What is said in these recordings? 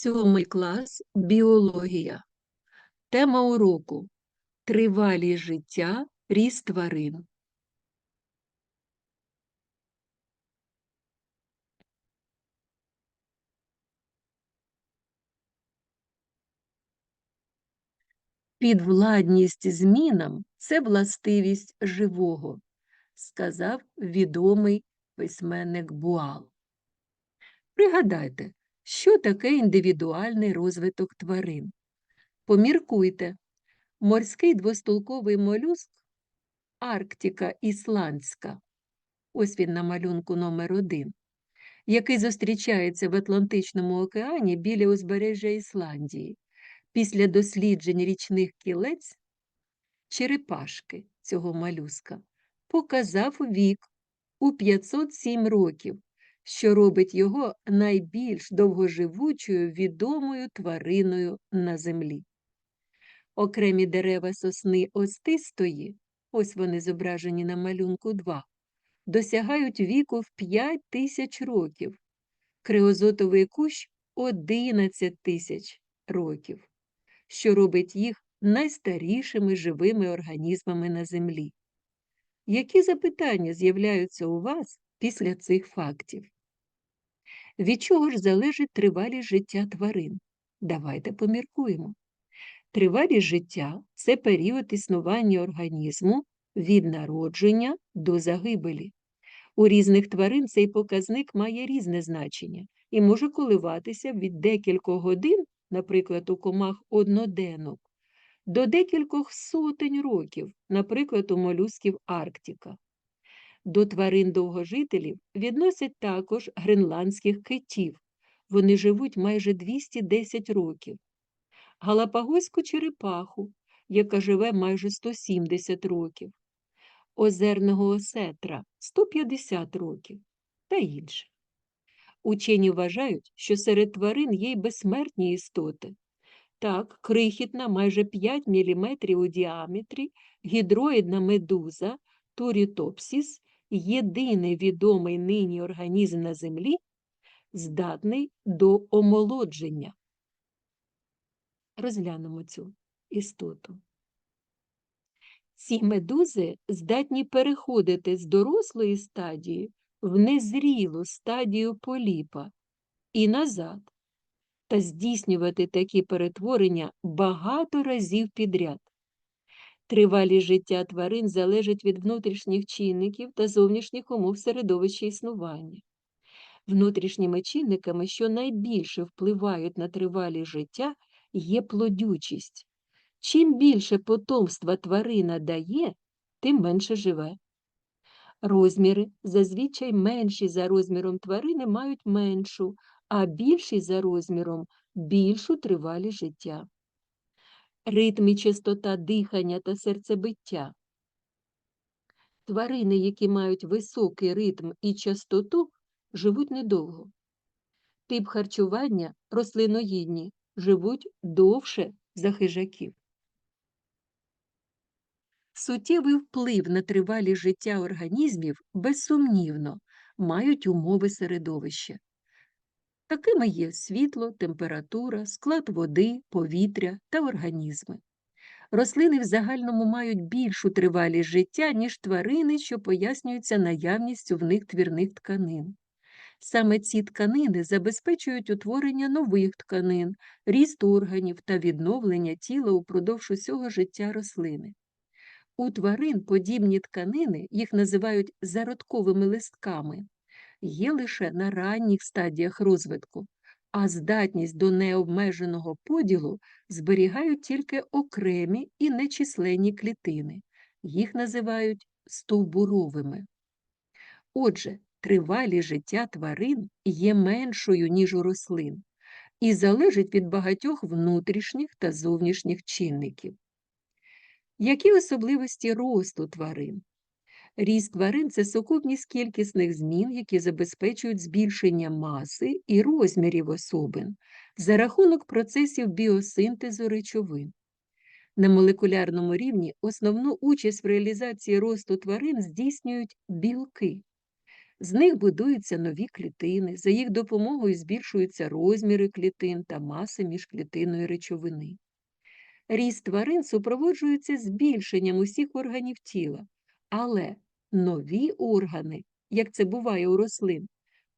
Сьомий клас біологія. Тема уроку Тривалість життя ріст тварин. Підвладність змінам це властивість живого, сказав відомий письменник Буал. Пригадайте, що таке індивідуальний розвиток тварин. Поміркуйте, морський двостулковий молюск Арктика Ісландська, ось він на малюнку номер 1 який зустрічається в Атлантичному океані біля узбережжя Ісландії. Після досліджень річних кілець черепашки цього малюска показав вік у 507 років, що робить його найбільш довгоживучою відомою твариною на землі. Окремі дерева сосни остистої, ось вони зображені на малюнку 2, досягають віку в 5 тисяч років, криозотовий кущ 11 тисяч років, що робить їх найстарішими живими організмами на землі. Які запитання з'являються у вас після цих фактів? Від чого ж залежить тривалість життя тварин? Давайте поміркуємо. Тривалість життя це період існування організму від народження до загибелі. У різних тварин цей показник має різне значення і може коливатися від декількох годин, наприклад, у комах одноденок, до декількох сотень років, наприклад, у молюсків Арктика. До тварин довгожителів відносять також гренландських китів. Вони живуть майже 210 років. Галапагоську черепаху, яка живе майже 170 років, озерного осетра 150 років та інше. Учені вважають, що серед тварин є й безсмертні істоти. Так, крихітна, майже 5 мм у діаметрі, гідроїдна медуза Турітопсіс єдиний відомий нині організм на Землі, здатний до омолодження. Розглянемо цю істоту. Ці медузи здатні переходити з дорослої стадії в незрілу стадію поліпа і назад, та здійснювати такі перетворення багато разів підряд. Тривалість життя тварин залежить від внутрішніх чинників та зовнішніх умов середовища існування. Внутрішніми чинниками, що найбільше впливають на тривалість життя, є плодючість. Чим більше потомства тварина дає, тим менше живе. Розміри зазвичай менші за розміром тварини мають меншу, а більші за розміром більшу тривалість життя. Ритм і частота дихання та серцебиття. Тварини, які мають високий ритм і частоту, живуть недовго. Тип харчування рослиноїдні живуть довше за хижаків. Суттєвий вплив на тривалість життя організмів, безсумнівно, мають умови середовища. Такими є світло, температура, склад води, повітря та організми. Рослини в загальному мають більшу тривалість життя, ніж тварини, що пояснюються наявністю в них твірних тканин. Саме ці тканини забезпечують утворення нових тканин, ріст органів та відновлення тіла упродовж усього життя рослини. У тварин подібні тканини, їх називають зародковими листками, є лише на ранніх стадіях розвитку, а здатність до необмеженого поділу зберігають тільки окремі і нечисленні клітини, їх називають стовбуровими. Отже, тривалість життя тварин є меншою, ніж у рослин, і залежить від багатьох внутрішніх та зовнішніх чинників. Які особливості росту тварин? Ріст тварин це сукупність кількісних змін, які забезпечують збільшення маси і розмірів особин за рахунок процесів біосинтезу речовин. На молекулярному рівні основну участь в реалізації росту тварин здійснюють білки. З них будуються нові клітини, за їх допомогою збільшуються розміри клітин та маси міжклітинної речовини. Ріст тварин супроводжується збільшенням усіх органів тіла, але нові органи, як це буває у рослин,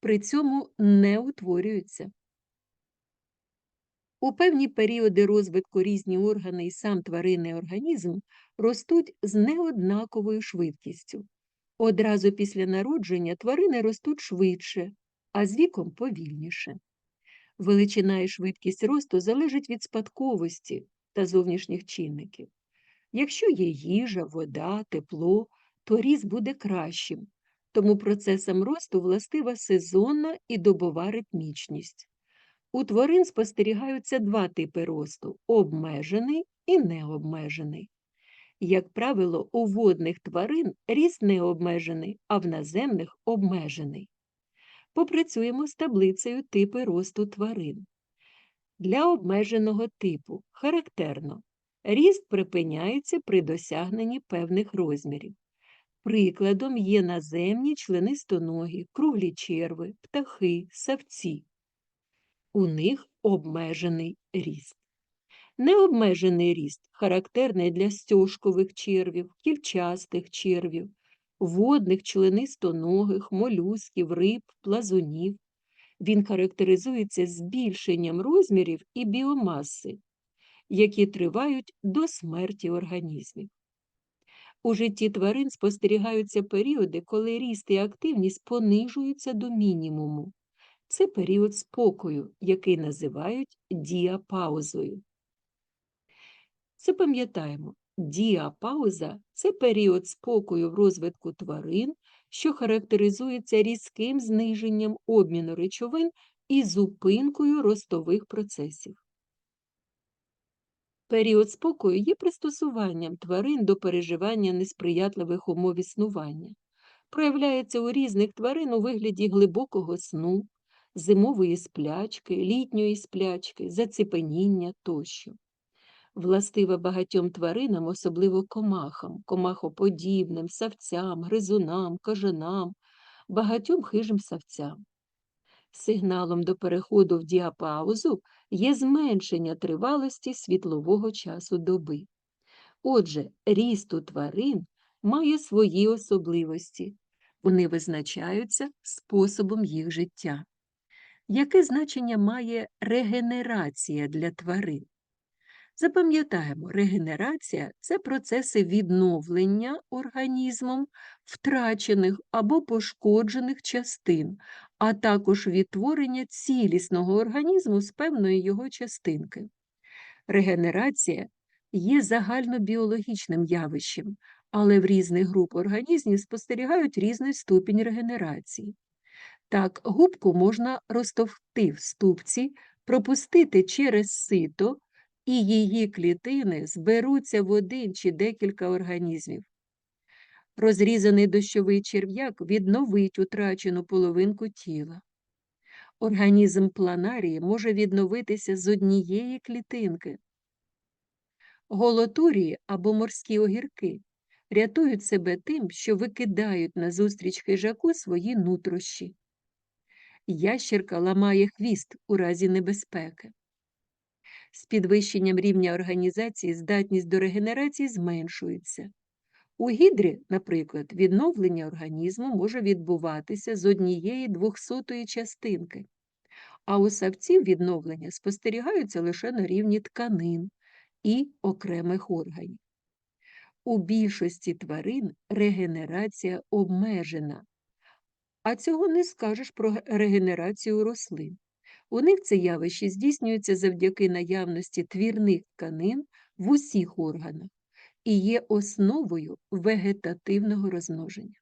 при цьому не утворюються. У певні періоди розвитку різні органи і сам тваринний організм ростуть з неоднаковою швидкістю. Одразу після народження тварини ростуть швидше, а з віком повільніше. Величина і швидкість росту залежить від спадковості та зовнішніх чинників. Якщо є їжа, вода, тепло, то ріст буде кращим, тому процесам росту властива сезонна і добова ритмічність. У тварин спостерігаються два типи росту обмежений і необмежений. Як правило, у водних тварин ріст не обмежений, а в наземних обмежений. Попрацюємо з таблицею типи росту тварин. Для обмеженого типу характерно ріст припиняється при досягненні певних розмірів. Прикладом є наземні членистоногі, круглі черви, птахи, савці. У них обмежений ріст. Необмежений ріст характерний для стьожкових червів, кільчастих червів, водних членистоногих, молюсків, риб, плазунів. Він характеризується збільшенням розмірів і біомаси, які тривають до смерті організмів. У житті тварин спостерігаються періоди, коли ріст і активність понижуються до мінімуму. Це період спокою, який називають діапаузою. Запам'ятаємо, діапауза це період спокою в розвитку тварин, що характеризується різким зниженням обміну речовин і зупинкою ростових процесів. Період спокою є пристосуванням тварин до переживання несприятливих умов існування, проявляється у різних тварин у вигляді глибокого сну, зимової сплячки, літньої сплячки, заціпеніння тощо. Властива багатьом тваринам, особливо комахам, комахоподібним, савцям, гризунам, кажанам, багатьом хижим савцям. Сигналом до переходу в діапаузу є зменшення тривалості світлового часу доби. Отже, ріст у тварин має свої особливості, вони визначаються способом їх життя. Яке значення має регенерація для тварин? Запам'ятаємо, регенерація це процеси відновлення організмом втрачених або пошкоджених частин, а також відтворення цілісного організму з певної його частинки. Регенерація є загальнобіологічним явищем, але в різних груп організмів спостерігають різний ступінь регенерації. Так, губку можна розтовкти в ступці, пропустити через сито, і її клітини зберуться в один чи декілька організмів. Розрізаний дощовий черв'як відновить утрачену половинку тіла. Організм планарії може відновитися з однієї клітинки. Голотурії або морські огірки рятують себе тим, що викидають назустріч хижаку свої нутрощі. Ящерка ламає хвіст у разі небезпеки. З підвищенням рівня організації здатність до регенерації зменшується. У гідрі, наприклад, відновлення організму може відбуватися з однієї двохсотої частинки, а у савців відновлення спостерігаються лише на рівні тканин і окремих органів. У більшості тварин регенерація обмежена, а цього не скажеш про регенерацію рослин. У них це явище здійснюється завдяки наявності твірних тканин в усіх органах і є основою вегетативного розмноження.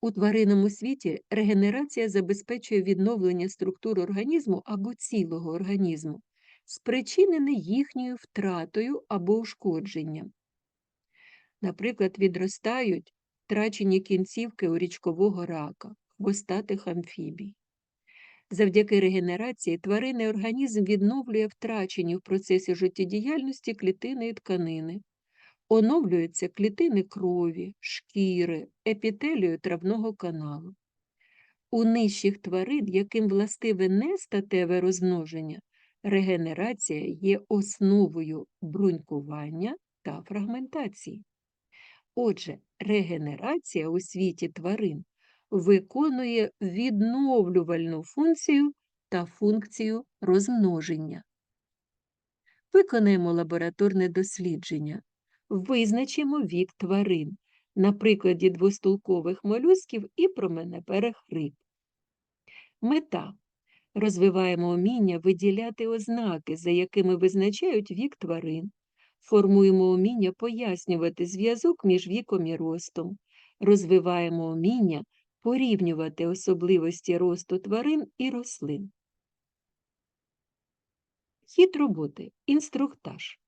У тваринному світі регенерація забезпечує відновлення структур організму або цілого організму, спричинене їхньою втратою або ушкодженням. Наприклад, відростають втрачені кінцівки у річкового рака, хвостатих амфібій. Завдяки регенерації тваринний організм відновлює втрачені в процесі життєдіяльності клітини і тканини, оновлюються клітини крові, шкіри, епітелію травного каналу. У нижчих тварин, яким властиве нестатеве розмноження, регенерація є основою брунькування та фрагментації. Отже, регенерація у світі тварин виконує відновлювальну функцію та функцію розмноження. Виконаємо лабораторне дослідження. Визначимо вік тварин на прикладі двостулкових молюсків і променеперих риб. Мета. Розвиваємо уміння виділяти ознаки, за якими визначають вік тварин. Формуємо уміння пояснювати зв'язок між віком і ростом. Розвиваємо уміння порівнювати особливості росту тварин і рослин. Хід роботи. Інструктаж.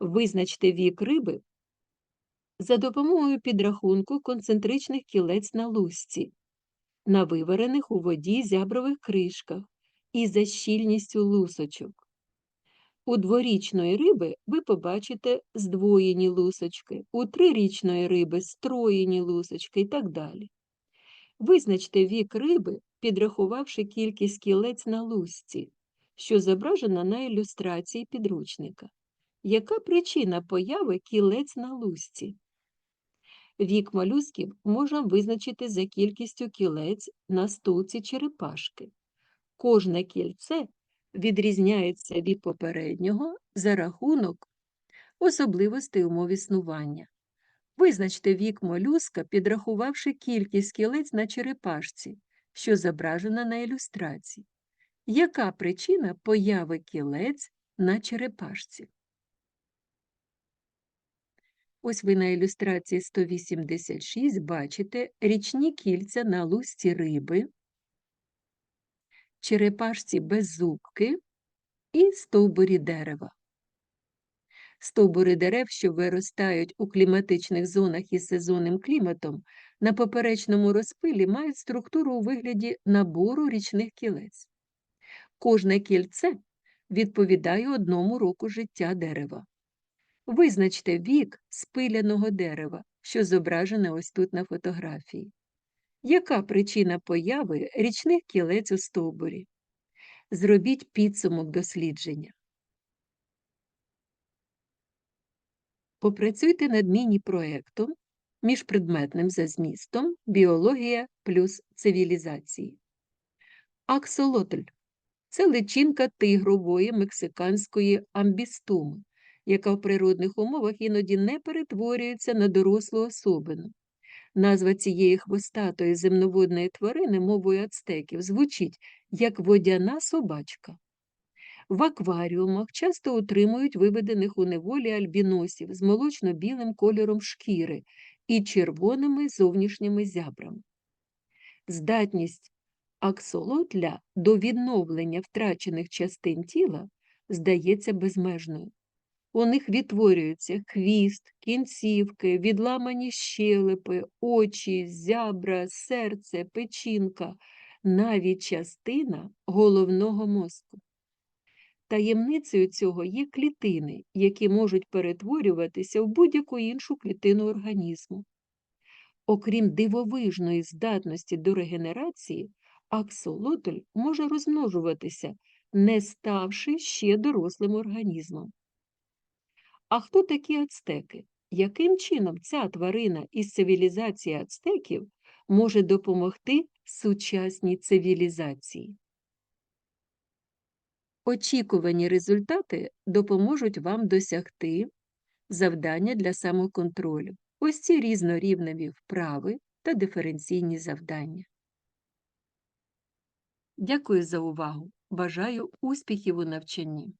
Визначте вік риби за допомогою підрахунку концентричних кілець на лусці, на виварених у воді зябрових кришках і за щільністю лусочок. У дворічної риби ви побачите здвоєні лусочки, у трирічної риби строєні лусочки і так далі. Визначте вік риби, підрахувавши кількість кілець на лусці, що зображена на ілюстрації підручника. Яка причина появи кілець на лусці? Вік молюсків можна визначити за кількістю кілець на стулці черепашки. Кожне кільце відрізняється від попереднього за рахунок особливостей умов існування. Визначте вік молюска, підрахувавши кількість кілець на черепашці, що зображена на ілюстрації. Яка причина появи кілець на черепашці? Ось ви на ілюстрації 186 бачите річні кільця на лусці риби, черепашці беззубки і стовбурі дерева. Стовбури дерев, що виростають у кліматичних зонах із сезонним кліматом, на поперечному розпилі мають структуру у вигляді набору річних кілець. Кожне кільце відповідає одному року життя дерева. Визначте вік спиляного дерева, що зображене ось тут на фотографії. Яка причина появи річних кілець у стовбурі? Зробіть підсумок дослідження. Попрацюйте над міні-проектом міжпредметним за змістом Біологія плюс цивілізації. Аксолотль це личинка тигрової мексиканської амбістуми, яка в природних умовах іноді не перетворюється на дорослу особину. Назва цієї хвостатої земноводної тварини мовою ацтеків звучить як водяна собачка. В акваріумах часто утримують виведених у неволі альбіносів з молочно-білим кольором шкіри і червоними зовнішніми зябрами. Здатність аксолотля до відновлення втрачених частин тіла здається безмежною. У них відтворюються хвіст, кінцівки, відламані щелепи, очі, зябра, серце, печінка, навіть частина головного мозку. Таємницею цього є клітини, які можуть перетворюватися в будь-яку іншу клітину організму. Окрім дивовижної здатності до регенерації, аксолотль може розмножуватися, не ставши ще дорослим організмом. А хто такі ацтеки? Яким чином ця тварина із цивілізації ацтеків може допомогти сучасній цивілізації? Очікувані результати допоможуть вам досягти завдання для самоконтролю. Ось ці різнорівневі вправи та диференційні завдання. Дякую за увагу! Бажаю успіхів у навчанні!